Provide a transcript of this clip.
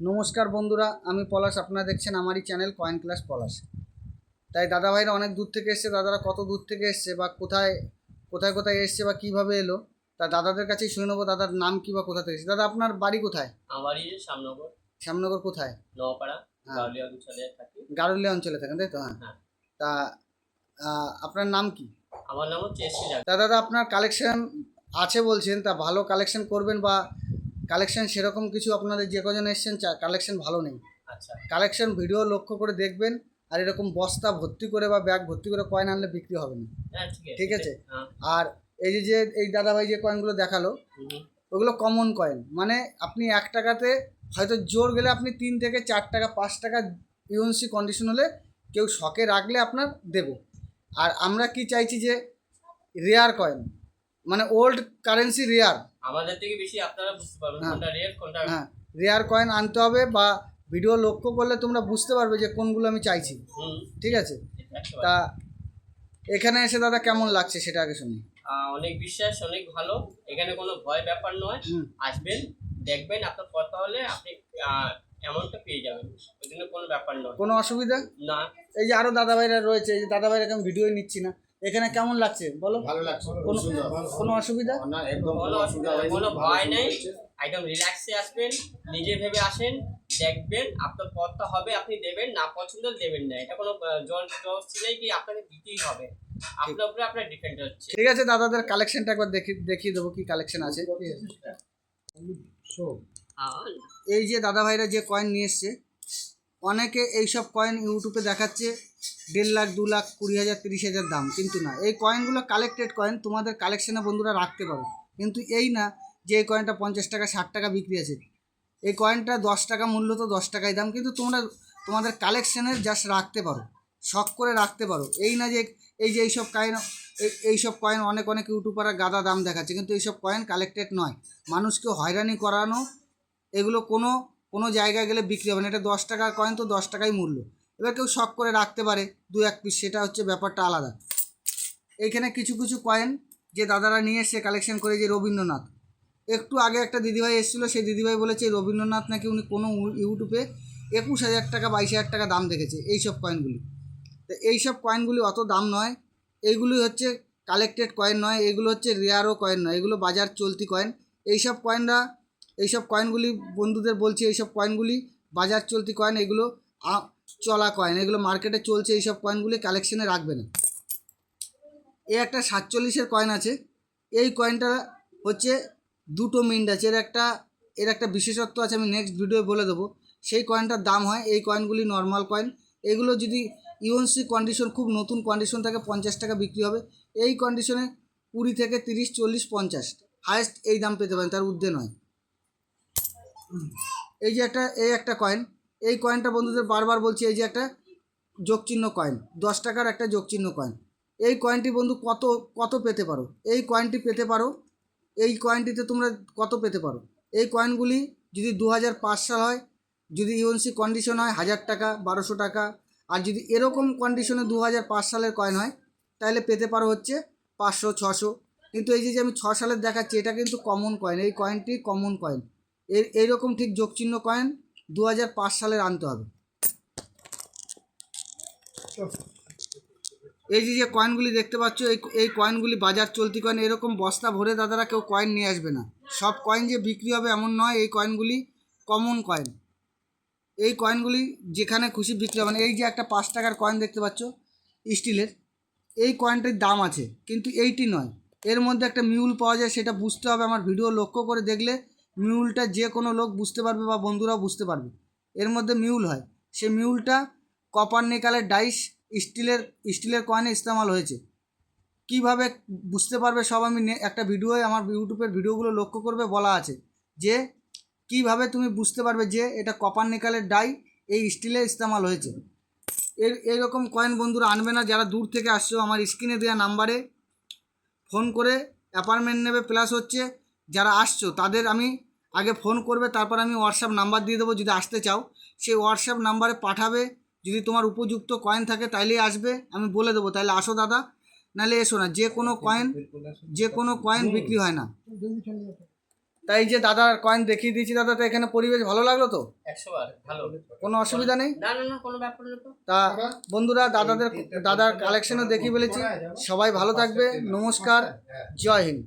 নমস্কার বন্ধুরা আমি পলাশ। আপনারা দেখছেন আমারই চ্যানেল কয়েন ক্লাস পলাশ। তাই দাদাভাইরা অনেক দূর থেকে এসছে দাদারা কত দূর থেকে এসছে বা কোথায় কোথায় কোথায় এসছে বা কীভাবে এলো তা দাদাদের কাছেই শুনে নেব দাদার নাম কি বা কোথা থেকে এসছে। দাদা আপনার বাড়ি কোথায়? আমারই সামনগর শ্যামনগর। কোথায়? নওপাড়া হ্যাঁ। অঞ্চলে থাকি। গারুলিয়া অঞ্চলে থাকেন তাই তো? হ্যাঁ। হ্যাঁ। তা আপনার নাম কি? আমার নাম হচ্ছে দাদা আপনার কালেকশন আছে বলছেন তা ভালো কালেকশন করবেন বা কালেকশন সেরকম কিছু আপনাদের যে কজন এসছেন কালেকশন ভালো নেই। আচ্ছা। কালেকশন ভিডিও লক্ষ্য করে দেখবেন আর এরকম বস্তা ভর্তি করে বা ব্যাগ ভর্তি করে কয়েন আনলে বিক্রি হবে না। হ্যাঁ ঠিক আছে। হ্যাঁ। আর এই যে যে এই দাদাভাই যে কয়েনগুলো দেখাল ওগুলো কমন কয়েন মানে আপনি এক টাকাতে হয়তো জোর গেলে আপনি তিন থেকে চার টাকা পাঁচ টাকা ইউএনসি কন্ডিশন হলে কেউ শখে রাখলে আপনার দেবে। আর আমরা কি চাইছি যে রেয়ার কয়েন মানে ওল্ড কারেন্সি রেয়ার আমাদের থেকে বেশি আপনারা বুঝতে পারবেন হ্যাঁ। কোনটা রেট কোনটা হ্যাঁ রেয়ার কয়েন আনতে হবে বা ভিডিও লক্ষ্য করলে তোমরা বুঝতে পারবে যে কোনগুলো আমি চাইছি। ঠিক আছে? তা এখানে এসে দাদা কেমন লাগছে সেটা আগে শুনি। অনেক বিশ্বাস অনেক ভালো। এখানে কোনো ভয় ব্যাপার নয়। আসবেন দেখবেন আপনার কথা হলে আপনি অ্যামাউন্টটা পেয়ে যাবেন। ওই জন্য কোনো ব্যাপার নয়। কোনো অসুবিধা? না। এই যে আরও দাদা ভাইরা রয়েছে এই যে দাদা ভাইরা কেমন ভিডিও নিচ্ছি না। এখানে কেমন লাগছে? বলো। ভালো লাগছে কোনো কোনো অসুবিধা? না একদম কোনো অসুবিধা হয়নি, কোনো ভয় নেই। একদম রিল্যাক্সে আসবেন নিজে ভেবে আসেন দেখবেন আপনার পথটা হবে আপনি দেবেন না পছন্দ দেবেন না। এটা কোনো জল জবস্তি নেই কি আপনাকে দিতেই হবে। আপনার উপরে আপনার ডিপেন্ড হচ্ছে। ঠিক আছে দাদাদের কালেকশনটা একবার দেখি দেখিয়ে দেবো কি কালেকশন আছে। আর এই যে দাদা ভাইরা যে কয়েন নিয়ে এসছে অনেকে এইসব কয়েন ইউটিউবে দেখাচ্ছে, দেড় লাখ, দু লাখ, কুড়ি হাজার, তিরিশ হাজার দাম। কিন্তু না, এই কয়েনগুলো কালেক্টেড কয়েন তোমাদের কালেকশনে বন্ধুরা রাখতে পারো। কিন্তু এই না যে এই কয়েনটা পঞ্চাশ টাকা, ষাট টাকা বিক্রি আছে, এই কয়েনটা দশ টাকা মূল্য তো দশ টাকাই দাম, কিন্তু তোমরা, তোমাদের কালেকশনের জাস্ট রাখতে পারো, শখ করে রাখতে পারো। এই না যে এই যে এইসব কয়েন এই এইসব কয়েন অনেক অনেক ইউটিউবাররা গাদা দাম দেখাচ্ছে, কিন্তু এইসব কয়েন কালেক্টেড নয়। মানুষকে হয়রানি করানো, এগুলো কোনো কোনো জায়গায় গেলে বিক্রি হবে না। এটা দশ টাকার কয়েন তো দশ টাকাই মূল্য। এবার কেউ শখ করে রাখতে পারে, দু এক পিস সেটা হচ্ছে ব্যাপারটা আলাদা। এইখানে কিছু কিছু কয়েন যে দাদারা নিয়ে এসছে কালেকশন করে যে রবীন্দ্রনাথ। একটু আগে একটা দিদিভাই এসেছিল, সেই দিদিভাই বলেছে, রবীন্দ্রনাথ নাকি উনি কোনো ইউটিউবে একুশ হাজার টাকা, বাইশ হাজার টাকা দাম দেখেছে এইসব কয়েনগুলি তো এইসব কয়েনগুলি অত দাম নয়। এইগুলি হচ্ছে কালেক্টেড কয়েন নয়, এগুলো হচ্ছে রেয়ারও কয়েন নয়। এগুলো বাজার চলতি কয়েন এইসব কয়েনরা এইসব কয়েনগুলি বন্ধুদের বলছি, এইসব কয়েনগুলি বাজার চলতি কয়েন এগুলো চলা কয়েন এগুলো মার্কেটে চলছে এইসব কয়েনগুলি কালেকশনে রাখবে না। এ একটা সাতচল্লিশের কয়েন আছে, এই কয়েনটা হচ্ছে দুটো মিন্ট আছে, এর একটা এর একটা বিশেষত্ব আছে, আমি নেক্সট ভিডিও বলে দেবো। সেই কয়েনটার দাম হয়, এই কয়েনগুলি নর্মাল কয়েন এগুলো যদি ইউএনসি কন্ডিশন খুব নতুন কন্ডিশন থাকে, পঞ্চাশ টাকা বিক্রি হবে, এই কন্ডিশনে কুড়ি থেকে তিরিশ, চল্লিশ, পঞ্চাশ হায়েস্ট এই দাম পেতে পারেন, তার ঊর্ধ্বে নয়। এই যে একটা, এই একটা কয়েন এই কয়েনটা বন্ধুদের বারবার বলছি, এই যে একটা যোগচিহ্ন কয়েন দশ টাকার একটা যোগচিহ্ন কয়েন এই কয়েনটি বন্ধু কত কত পেতে পারো? এই কয়েনটি পেতে পারো, এই কয়েনটিতে তোমরা কত পেতে পারো? এই কয়েনগুলি যদি দু হাজার পাঁচ সাল হয়, যদি ইউএনসি কন্ডিশন হয় হাজার টাকা, বারোশো টাকা, আর যদি এরকম কন্ডিশনে দু হাজার পাঁচ সালের কয়েন হয় তাহলে পেতে পারো হচ্ছে পাঁচশো, ছশো। কিন্তু এই যে যে আমি ছ সালের দেখাচ্ছি, এটা কিন্তু কমন কয়েন এই কয়েনটি কমন কয়েন এর, এইরকম ঠিক যোগচিহ্ন কয়েন দু হাজার পাঁচ সালের আনতে হবে। এই যে যে কয়েনগুলি দেখতে পাচ্ছ, এই এই কয়েনগুলি বাজার চলতি কয়েন, এরকম বস্তা ভরে দাদারা কেউ কয়েন নিয়ে আসবে না। সব কয়েন যে বিক্রি হবে এমন নয়, এই কয়েনগুলি কমন কয়েন। এই কয়েনগুলি যেখানে খুশি বিক্রি হবে না। এই যে একটা পাঁচ টাকার কয়েন দেখতে পাচ্ছ, স্টিলের, এই কয়েনটির দাম আছে, কিন্তু এইটি নয়। এর মধ্যে একটা মিউল পাওয়া যায়, সেটা বুঝতে হবে। আমার ভিডিও লক্ষ্য করে দেখলে মিউলটা যে কোনো লোক বুঝতে পারবে বা বন্ধুরাও বুঝতে পারবে। এর মধ্যে মিউল হয়। সে মিউলটা কপার নিকালের ডাইস স্টিলের স্টিলের কয়েনে ইস্তেমাল হয়েছে। কীভাবে বুঝতে পারবে সব আমি একটা ভিডিওয়ে আমার ইউটিউবের ভিডিওগুলো লক্ষ্য করবে বলা আছে যে, কীভাবে তুমি বুঝতে পারবে যে এটা কপার নিকালের ডাই এই স্টিলে ইস্তেমাল হয়েছে। এর, এইরকম কয়েন বন্ধুরা আনবে না, যারা দূর থেকে আসছো, আমার স্ক্রিনে দেওয়া নাম্বারে ফোন করে অ্যাপার্টমেন্ট নেবে প্লাস হচ্ছে যারা আসছো, তাদের আমি আগে ফোন করবে তারপর আমি হোয়াটসঅ্যাপ নাম্বার দিয়ে দেবো যদি আসতে চাও। সেই হোয়াটসঅ্যাপ নাম্বারে পাঠাবে যদি তোমার উপযুক্ত কয়েন থাকে তাইলেই আসবে আমি বলে দেবো। তাহলে আসো দাদা নাহলে এসো না। যে কোনো কয়েন যে কোনো কয়েন বিক্রি হয় না। তাই যে দাদার কয়েন দেখিয়ে দিয়েছি দাদা তো এখানে পরিবেশ ভালো লাগল তো? ভালো। কোনো অসুবিধা নেই? তো। বন্ধুরা দাদাদের দাদার কালেকশনও দেখি বলেছি সবাই ভালো থাকবে। নমস্কার। জয় হিন্দ।